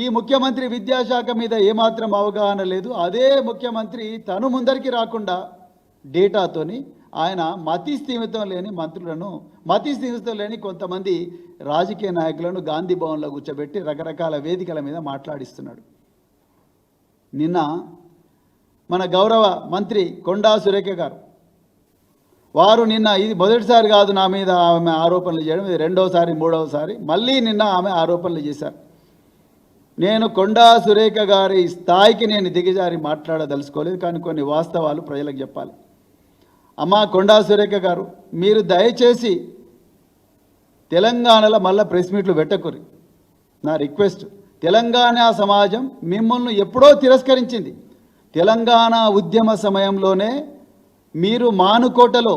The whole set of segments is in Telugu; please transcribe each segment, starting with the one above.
ఈ ముఖ్యమంత్రి విద్యాశాఖ మీద ఏమాత్రం అవగాహన లేదు. అదే ముఖ్యమంత్రి తను ముందరికి రాకుండా డేటాతోని ఆయన మతి స్థిమితం లేని మంత్రులను మతి స్థిమితం లేని కొంతమంది రాజకీయ నాయకులను గాంధీ భవన్లో కూర్చోబెట్టి రకరకాల వేదికల మీద మాట్లాడిస్తున్నాడు. నిన్న మన గౌరవ మంత్రి కొండా సురేఖ గారు వారు నిన్న ఇది మొదటిసారి కాదు నా మీద ఆమె ఆరోపణలు చేయడం ఇది రెండోసారి మూడవసారి మళ్ళీ నిన్న ఆమె ఆరోపణలు చేశారు. నేను కొండా సురేఖ గారి స్థాయికి నేను దిగజారి మాట్లాడదలుచుకోలేదు కానీ కొన్ని వాస్తవాలు ప్రజలకు చెప్పాలి. అమ్మా కొండా సురేఖ గారు మీరు దయచేసి తెలంగాణలో మళ్ళీ ప్రెస్ మీట్లు పెట్టకురి నా రిక్వెస్ట్ తెలంగాణ సమాజం మిమ్మల్ని ఎప్పుడో తిరస్కరించింది. తెలంగాణ ఉద్యమ సమయంలోనే మీరు మానుకోటలో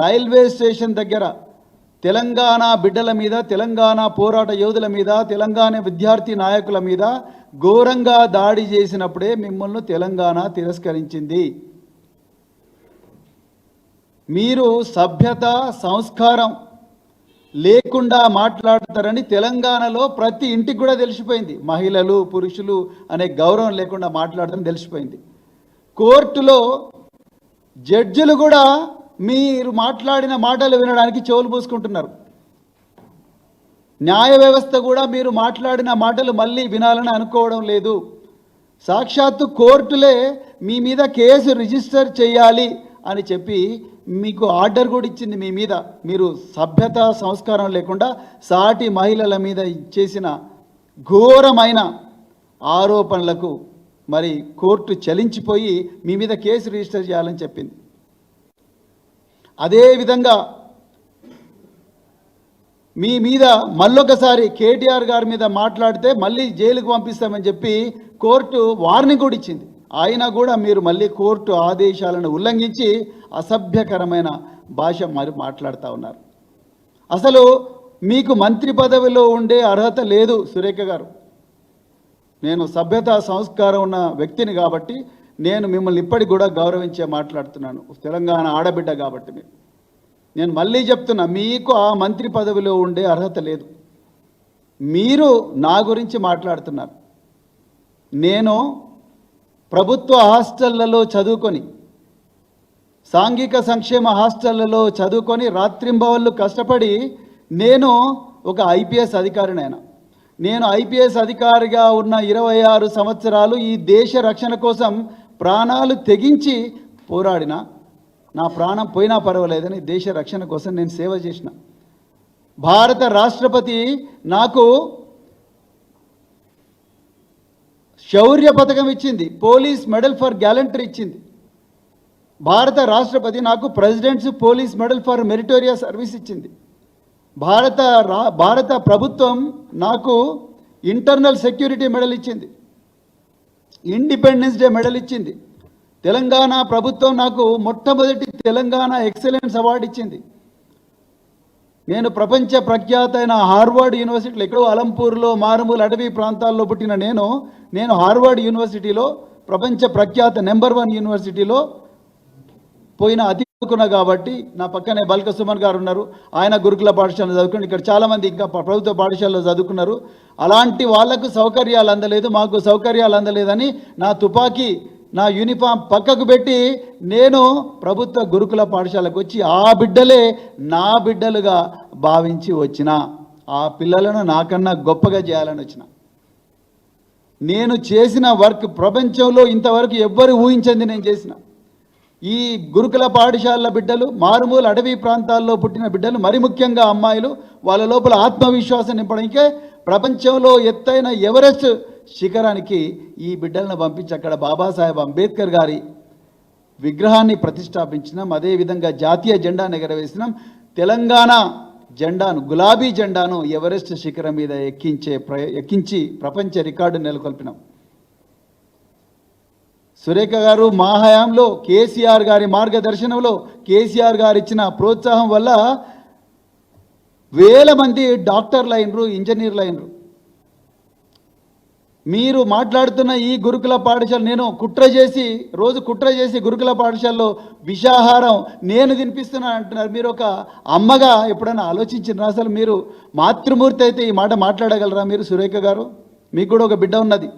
రైల్వే స్టేషన్ దగ్గర తెలంగాణ బిడ్డల మీద తెలంగాణ పోరాట యోధుల మీద తెలంగాణ విద్యార్థి నాయకుల మీద ఘోరంగా దాడి చేసినప్పుడే మిమ్మల్ని తెలంగాణ తిరస్కరించింది. మీరు సభ్యత సంస్కారం లేకుండా మాట్లాడతారని తెలంగాణలో ప్రతి ఇంటికి కూడా తెలిసిపోయింది. మహిళలు పురుషులు అనే గౌరవం లేకుండా మాట్లాడతారని తెలిసిపోయింది. కోర్టులో జడ్జిలు కూడా మీరు మాట్లాడిన మాటలు వినడానికి చెవులు పూసుకుంటున్నారు న్యాయ వ్యవస్థ కూడా మీరు మాట్లాడిన మాటలు మళ్ళీ వినాలని అనుకోవడం లేదు. సాక్షాత్తు కోర్టులే మీ మీద కేసు రిజిస్టర్ చేయాలి అని చెప్పి మీకు ఆర్డర్ కూడా ఇచ్చింది మీ మీద. మీరు సభ్యత సంస్కారం లేకుండా సాటి మహిళల మీద చేసిన ఘోరమైన ఆరోపణలకు మరి కోర్టు చలించిపోయి మీ మీద కేసు రిజిస్టర్ చేయాలని చెప్పింది. అదేవిధంగా మీ మీద మళ్ళొకసారి కేటీఆర్ గారి మీద మాట్లాడితే మళ్ళీ జైలుకు పంపిస్తామని చెప్పి కోర్టు వార్నింగ్ కూడా ఇచ్చింది. అయినా కూడా మీరు మళ్ళీ కోర్టు ఆదేశాలను ఉల్లంఘించి అసభ్యకరమైన భాష మరి మాట్లాడుతూ ఉన్నారు. అసలు మీకు మంత్రి పదవిలో ఉండే అర్హత లేదు సురేఖ గారు. నేను సభ్యత సంస్కారం ఉన్న వ్యక్తిని కాబట్టి నేను మిమ్మల్ని ఇప్పటికి కూడా గౌరవించే మాట్లాడుతున్నాను. తెలంగాణ ఆడబిడ్డ కాబట్టి మీరు. నేను మళ్ళీ చెప్తున్నా మీకు ఆ మంత్రి పదవిలో ఉండే అర్హత లేదు. మీరు నా గురించి మాట్లాడుతున్నారు. నేను ప్రభుత్వ హాస్టళ్ళలో చదువుకొని సాంఘిక సంక్షేమ హాస్టళ్ళలో చదువుకొని రాత్రింబవళ్ళు కష్టపడి నేను ఒక ఐపీఎస్ అధికారినైనా. నేను ఐపీఎస్ అధికారిగా ఉన్న ఇరవై ఆరు సంవత్సరాలు ఈ దేశ రక్షణ కోసం ప్రాణాలు తెగించి పోరాడిన నా ప్రాణం పోయినా పర్వాలేదని దేశ రక్షణ కోసం నేను సేవ చేసిన. భారత రాష్ట్రపతి నాకు శౌర్య పథకం ఇచ్చింది పోలీస్ మెడల్ ఫర్ గ్యాలంటరీ ఇచ్చింది. భారత రాష్ట్రపతి నాకు president's police medal for meritorious service ఇచ్చింది. భారత రా భారత ప్రభుత్వం నాకు ఇంటర్నల్ సెక్యూరిటీ మెడల్ ఇచ్చింది. ఇండిపెండెన్స్ డే మెడల్ ఇచ్చింది. తెలంగాణ ప్రభుత్వం నాకు మొట్టమొదటి తెలంగాణ ఎక్సలెన్స్ అవార్డు ఇచ్చింది. నేను ప్రపంచ ప్రఖ్యాత అయిన హార్వర్డ్ యూనివర్సిటీలో ఎక్కడో అలంపూర్లో మారుమూల అటవీ ప్రాంతాల్లో పుట్టిన నేను నేను హార్వర్డ్ యూనివర్సిటీలో ప్రపంచ ప్రఖ్యాత నెంబర్ వన్ యూనివర్సిటీలో పోయిన అతి చదువుకున్నా కాబట్టి నా పక్కనే బల్క సుమన్ గారు ఉన్నారు. ఆయన గురుకుల పాఠశాలలో చదువుకుని ఇక్కడ చాలామంది ఇంకా ప్రభుత్వ పాఠశాలలో చదువుకున్నారు. అలాంటి వాళ్ళకు సౌకర్యాలు అందలేదు మాకు సౌకర్యాలు అందలేదని నా తుపాకీ నా యూనిఫామ్ పక్కకు పెట్టి నేను ప్రభుత్వ గురుకుల పాఠశాలకు వచ్చి ఆ బిడ్డలే నా బిడ్డలుగా భావించి వచ్చిన ఆ పిల్లలను నాకన్నా గొప్పగా చేయాలని వచ్చిన. నేను చేసిన వర్క్ ప్రపంచంలో ఇంతవరకు ఎవ్వరు ఊహించింది నేను చేసిన. ఈ గురుకుల పాఠశాలల బిడ్డలు మారుమూల అడవి ప్రాంతాల్లో పుట్టిన బిడ్డలు మరి ముఖ్యంగా అమ్మాయిలు వాళ్ళ లోపల ఆత్మవిశ్వాసం నింపడానికే ప్రపంచంలో ఎత్తైన ఎవరెస్ట్ శిఖరానికి ఈ బిడ్డలను పంపించి అక్కడ బాబాసాహెబ్ అంబేద్కర్ గారి విగ్రహాన్ని ప్రతిష్టాపించినాం. అదేవిధంగా జాతీయ జెండాను ఎగరవేసినాం తెలంగాణ జెండాను గులాబీ జెండాను ఎవరెస్ట్ శిఖరం మీద ఎక్కించే ప్ర ఎక్కించి ప్రపంచ రికార్డు నెలకొల్పినాం. సురేఖ గారు మా హయాంలో కేసీఆర్ గారి మార్గదర్శనంలో కేసీఆర్ గారు ఇచ్చిన ప్రోత్సాహం వల్ల వేల మంది డాక్టర్లు అయినరు ఇంజనీర్లు అయినరు. మీరు మాట్లాడుతున్న ఈ గురుకుల పాఠశాల నేను కుట్ర చేసి రోజు కుట్ర చేసి గురుకుల పాఠశాలలో విషాహారం నేను తినిపిస్తున్నాను అంటున్నారు. మీరు ఒక అమ్మగా ఎప్పుడైనా ఆలోచించిన అసలు మీరు? మాతృమూర్తి అయితే ఈ మాట మాట్లాడగలరా మీరు సురేఖ గారు? మీకు కూడా ఒక బిడ్డ ఉన్నది.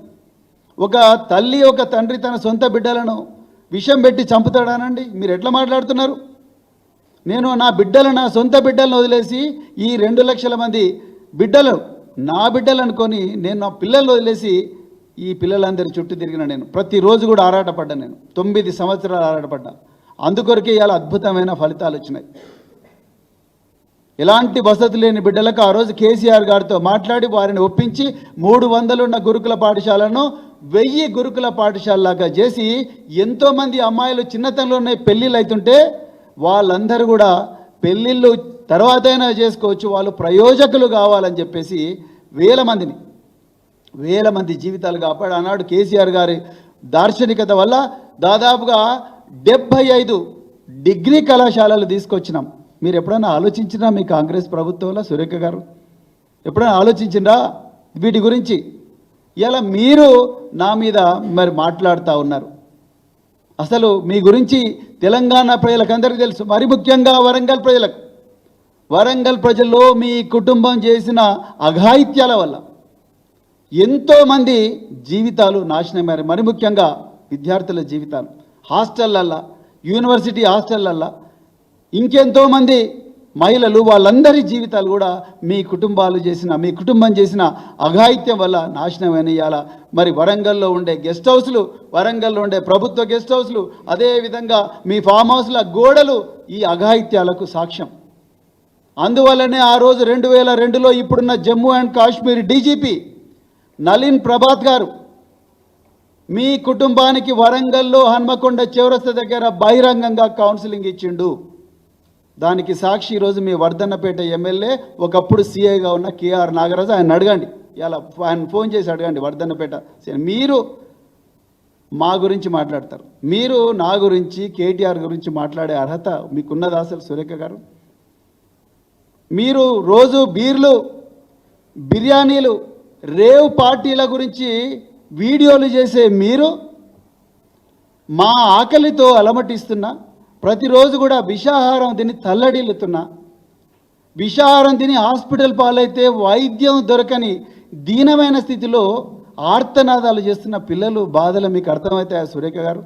ఒక తల్లి ఒక తండ్రి తన సొంత బిడ్డలను విషం పెట్టి చంపుతాడానండి? మీరు ఎట్లా మాట్లాడుతున్నారు? నేను నా బిడ్డలు నా సొంత బిడ్డలను వదిలేసి ఈ రెండు లక్షల మంది బిడ్డలు నా బిడ్డలు అనుకొని నేను నా పిల్లల్ని వదిలేసి ఈ పిల్లలందరి చుట్టూ తిరిగిన నేను. ప్రతిరోజు కూడా ఆరాటపడ్డా నేను. తొమ్మిది సంవత్సరాలు ఆరాటపడ్డా. అందుకొరకే ఇలా అద్భుతమైన ఫలితాలు వచ్చినాయి. ఎలాంటి వసతి లేని బిడ్డలకు ఆ రోజు కేసీఆర్ గారితో మాట్లాడి వారిని ఒప్పించి మూడు వందలున్న గురుకుల పాఠశాలను వెయ్యి గురుకుల పాఠశాలలాగా చేసి ఎంతోమంది అమ్మాయిలు చిన్నతనంలోనే పెళ్ళిళ్ళు అవుతుంటే వాళ్ళందరూ కూడా పెళ్ళిళ్ళు తర్వాతైనా చేసుకోవచ్చు వాళ్ళు ప్రయోజకులు కావాలని చెప్పేసి వేల మందిని వేల మంది జీవితాలు కాపాడు ఆనాడు కేసీఆర్ గారి దార్శనికత వల్ల దాదాపుగా డెబ్భై ఐదు డిగ్రీ కళాశాలలు తీసుకొచ్చినాం. మీరు ఎప్పుడైనా ఆలోచించినా మీ కాంగ్రెస్ ప్రభుత్వంలో సురేఖ గారు? ఎప్పుడైనా ఆలోచించిందా వీటి గురించి ఇలా మీరు నా మీద మరి మాట్లాడుతూ ఉన్నారు. అసలు మీ గురించి తెలంగాణ ప్రజలకందరికీ తెలుసు. మరి ముఖ్యంగా వరంగల్ ప్రజలకు. వరంగల్ ప్రజల్లో మీ కుటుంబం చేసిన అఘాయిత్యాల వల్ల ఎంతోమంది జీవితాలు నాశనమయ్యారు. మరి ముఖ్యంగా విద్యార్థుల జీవితాలు. హాస్టళ్ళల్లో యూనివర్సిటీ హాస్టళ్ళల్లో ఇంకెంతోమంది మహిళలు వాళ్ళందరి జీవితాలు కూడా మీ కుటుంబాలు చేసిన మీ కుటుంబం చేసిన అఘాయిత్యం వల్ల నాశనం ఇవాళ మరి వరంగల్లో ఉండే గెస్ట్ హౌస్లు వరంగల్లో ఉండే ప్రభుత్వ గెస్ట్ హౌస్లు అదేవిధంగా మీ ఫామ్ హౌస్ల గోడలు ఈ అఘాయిత్యాలకు సాక్ష్యం. అందువల్లనే ఆ రోజు రెండు వేల రెండులో ఇప్పుడున్న జమ్మూ అండ్ కాశ్మీర్ డీజీపీ నలిన్ ప్రభాత్ గారు మీ కుటుంబానికి వరంగల్లో హన్మకొండ చివరస్త దగ్గర బహిరంగంగా కౌన్సిలింగ్ ఇచ్చిండు. దానికి సాక్షి ఈరోజు మీ వర్ధన్నపేట ఎమ్మెల్యే ఒకప్పుడు సీఐగా ఉన్న కేఆర్ నాగరాజు. ఆయన అడగండి. ఇలా ఆయన ఫోన్ చేసి అడగండి వర్ధన్నపేట మీరు మా గురించి మాట్లాడతారు. మీరు నా గురించి కేటీఆర్ గురించి మాట్లాడే అర్హత మీకున్నదా అసలు సురేఖ గారు? మీరు రోజు బీర్లు బిర్యానీలు రేవ్ పార్టీల గురించి వీడియోలు చేసే మీరు మా ఆకలితో అలమటిస్తున్నా ప్రతిరోజు కూడా విషాహారం తిని తల్లడిల్లుతున్నా. విషాహారం తిని హాస్పిటల్ పాలైతే వైద్యం దొరకని దీనమైన స్థితిలో ఆర్తనాదాలు చేస్తున్న పిల్లలు బాధలు మీకు అర్థమవుతాయా సురేఖ గారు?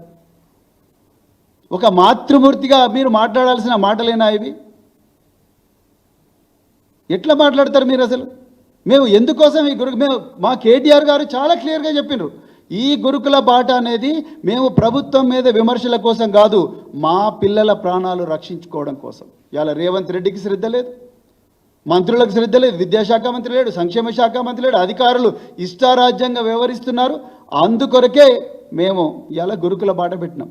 ఒక మాతృమూర్తిగా మీరు మాట్లాడాల్సిన మాటలేనా ఇవి? ఎట్లా మాట్లాడతారు మీరు అసలు? మేము ఎందుకోసం ఈ గురు మేము మా కేటీఆర్ గారు చాలా క్లియర్గా చెప్పిండ్రు. ఈ గురుకుల బాట అనేది మేము ప్రభుత్వం మీద విమర్శల కోసం కాదు మా పిల్లల ప్రాణాలు రక్షించుకోవడం కోసం. ఇవాళ రేవంత్ రెడ్డికి శ్రద్ధ లేదు. మంత్రులకు శ్రద్ధ లేదు. విద్యాశాఖ మంత్రి లేడు. సంక్షేమ శాఖ మంత్రి లేడు. అధికారులు ఇష్టారాజ్యంగా వ్యవహరిస్తున్నారు. అందుకొరకే మేము ఇలా గురుకుల బాట పెట్టినాం.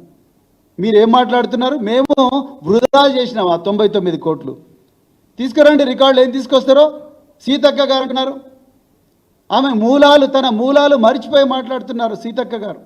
మీరేం మాట్లాడుతున్నారు? మేము వృధా చేసినాం ఆ తొంభై తొమ్మిది కోట్లు. తీసుకురండి రికార్డులు. ఏం తీసుకొస్తారో? సీతక్క గారు అంటున్నారు. ఆమె మూలాలు తన మూలాలు మర్చిపోయి మాట్లాడుతున్నారు సీతక్క గారు.